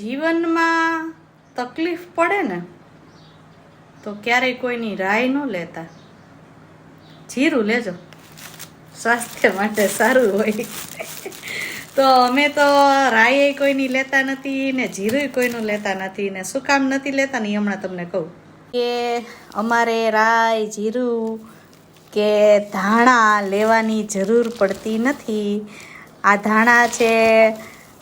જીવનમાં તકલીફ પડે ને, તો ક્યારેય કોઈની રાય ન લેતા. જીરું લેજો. સ્વાસ્થ્ય માટે સારું હોય. તો અમે તો રાય કોઈની લેતા નથી ને જીરું કોઈનું લેતા નથી ને શું કામ નથી લેતા ને હમણાં તમને કહું. કે અમારે રાય, જીરું કે ધાણા લેવાની જરૂર પડતી નથી. આ ધાણા છે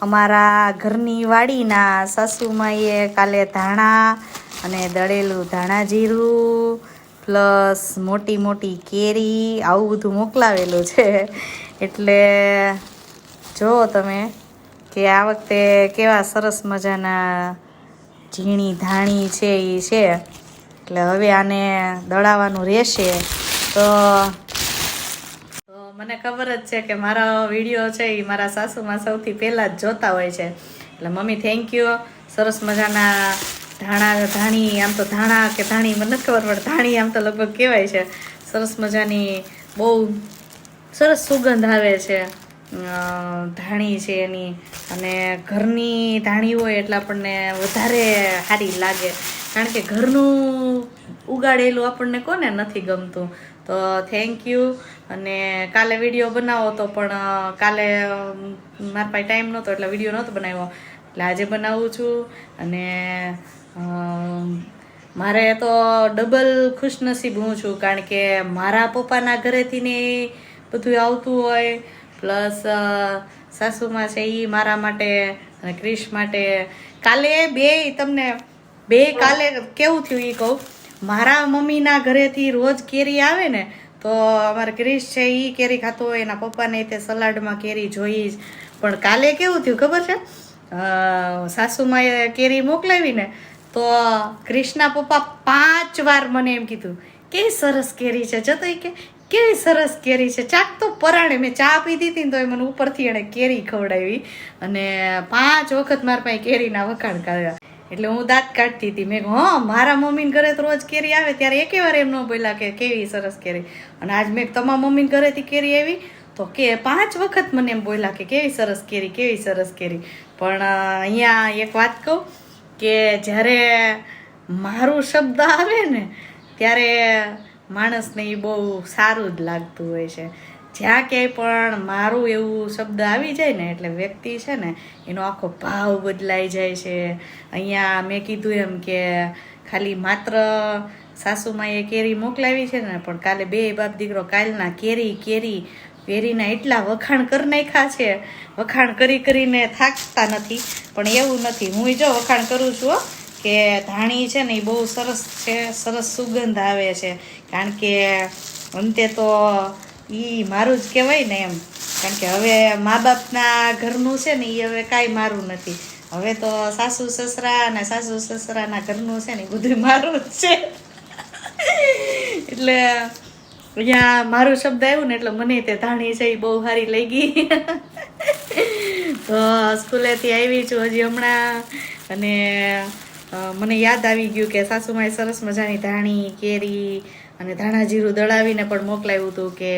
અમારા ઘરની વાડીના સાસુમાઈએ કાલે ધાણા અને દળેલું ધાણા જીરું, પ્લસ મોટી મોટી કેરી, આવું બધું મોકલાવેલું છે. એટલે જો તમે કે આ વખતે કેવા સરસ મજાના ઝીણી ધાણી છે એ છે. એટલે હવે આને દળાવાનું રહેશે. તો મને ખબર જ છે કે મારો વીડિયો છે એ મારા સાસુમાં સૌથી પહેલાં જ જોતા હોય છે. એટલે મમ્મી થેન્ક યુ સરસ મજાના ધાણા, ધાણી, આમ તો ધાણા કે ધાણી, મને ખબર, પણ ધાણી આમ તો લગભગ કહેવાય છે. સરસ મજાની બહુ સરસ સુગંધ આવે છે. ધાણી છે એની. અને ઘરની ધાણી હોય એટલે આપણને વધારે સારી લાગે. કારણ કે ઘરનું ઉગાડેલું આપણને કોને નથી ગમતું. તો થેન્ક યુ અને કાલે વીડિયો બનાવો તો પણ કાલે મારા પાસે ટાઈમ નહોતો એટલે વીડિયો નહોતો બનાવ્યો. એટલે આજે બનાવું છું. અને મારે તો ડબલ ખુશનસીબ હું છું, કારણ કે મારા પપ્પાના ઘરેથી ને બધું આવતું હોય. પ્લસ સાસુમાં છે એ મારા માટે અને ક્રિશ માટે. કાલે બે તમને, બે કાલે કેવું થયું એ કહું? મારા મમ્મીના ઘરેથી રોજ કેરી આવે ને, તો અમારે ક્રિશ છે એ કેરી ખાતો હોય, એના પપ્પાને તે સલાડમાં કેરી જોઈ જ. પણ કાલે કેવું થયું ખબર છે? સાસુમાએ કેરી મોકલાવી ને તો ક્રિશના પપ્પા પાંચ વાર મને એમ કીધું કેવી સરસ કેરી છે જતો કે કેવી સરસ કેરી છે? ચાક તો પરાણે, મેં ચા પીધી હતી ને તો એ મને ઉપરથી એણે કેરી ખવડાવી. અને પાંચ વખત મારા પાસે કેરીના વખાણ કાઢ્યા એટલે હું દાંત કાઢતી હતી. મેં હં, મારા મમ્મીને ઘરે તો રોજ કેરી આવે, ત્યારે એકે વાર એમ ન બોલ્યા કે કેવી સરસ કેરી. અને આજ મેં તમારા મમ્મીને ઘરેથી કેરી આવી, તો કે પાંચ વખત મને એમ બોલ્યા કે કેવી સરસ કેરી, કેવી સરસ કેરી. પણ અહીંયા એક વાત કહું કે જ્યારે મારું શબ્દ આવે ને, ત્યારે માણસને એ બહુ સારું જ લાગતું હોય છે. જ્યાં ક્યાંય પણ મારું એવું શબ્દ આવી જાય ને એટલે વ્યક્તિ છે ને, એનો આખો ભાવ બદલાઈ જાય છે. અહીંયા મેં કીધું એમ કે ખાલી માત્ર સાસુમાએ કેરી મોકલાવી છે ને, પણ કાલે બે બાપ દીકરો કાલના કેરી કેરી, કેરીના એટલા વખાણ કરી નાખ્યા છે. વખાણ કરી કરીને થાકતા નથી, પણ એવું નથી. હું જો વખાણ કરું છું કે ધાણી છે ને એ બહુ સરસ છે, સરસ સુગંધ આવે છે. કારણ કે અંતે તો ઈ મારું જ કહેવાય ને એમ. કારણ કે હવે મા બાપના ઘરનું છે ને એ હવે કાંઈ મારું નથી. હવે તો સાસુ, સસરા અને સાસુ, સસરાના ઘરનું છે ને એ બધું મારું જ છે. એટલે અહીંયા મારો શબ્દ આવ્યો ને એટલે મને તે ધાણી છે એ બહુ સારી લઈ ગઈ તો સ્કૂલેથી આવી છું હજી હમણાં. અને મને યાદ આવી ગયું કે સાસુમાએ સરસ મજાની ધાણી કેરી અને ધાણા જીરું દળાવીને પણ મોકલાવ્યું હતું કે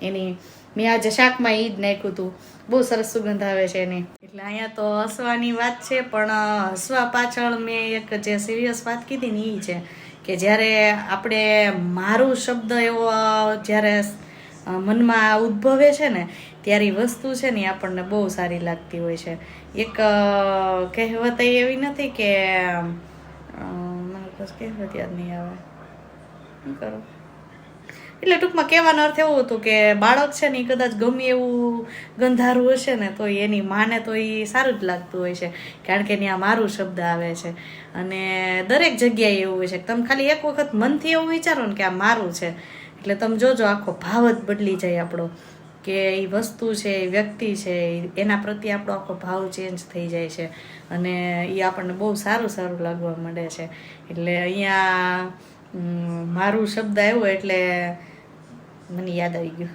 એની, મેં આજે શાકમાં એ જ નાખ્યું હતું. બહુ સરસ સુગંધ આવે છે એની. એટલે અહીંયા તો હસવાની વાત છે, પણ હસવા પાછળ મેં એક જે સિરિયસ વાત કીધી ને એ છે કે જ્યારે આપણે મારું શબ્દ એવો જ્યારે મનમાં ઉદ્ભવે છે ને, ત્યારે વસ્તુ છે ને આપણને બહુ સારી લાગતી હોય છે. એક કહેવત એવી નથી કે કહેવત યાદ નહીં આવે. શું કરો? એટલે ટૂંકમાં કહેવાનો અર્થ એવો હતો કે બાળક છે ને એ કદાચ ગમે એવું ગંધારું હશે ને, તો એની માને તો એ સારું જ લાગતું હોય છે, કારણ કે ત્યાં મારું શબ્દ આવે છે. અને દરેક જગ્યાએ એવું હોય છે. તમે ખાલી એક વખત મનથી એવું વિચારો ને કે આ મારું છે. એટલે તમે જોજો, આખો ભાવ જ બદલી જાય આપણો. કે એ વસ્તુ છે, એ વ્યક્તિ છે એના પ્રત્યે આપણો આખો ભાવ ચેન્જ થઈ જાય છે. અને એ આપણને બહુ સારું સારું લાગવા માંડે છે. એટલે અહીંયા મારું શબ્દ આવ્યો એટલે મને યાદ આવી ગયું.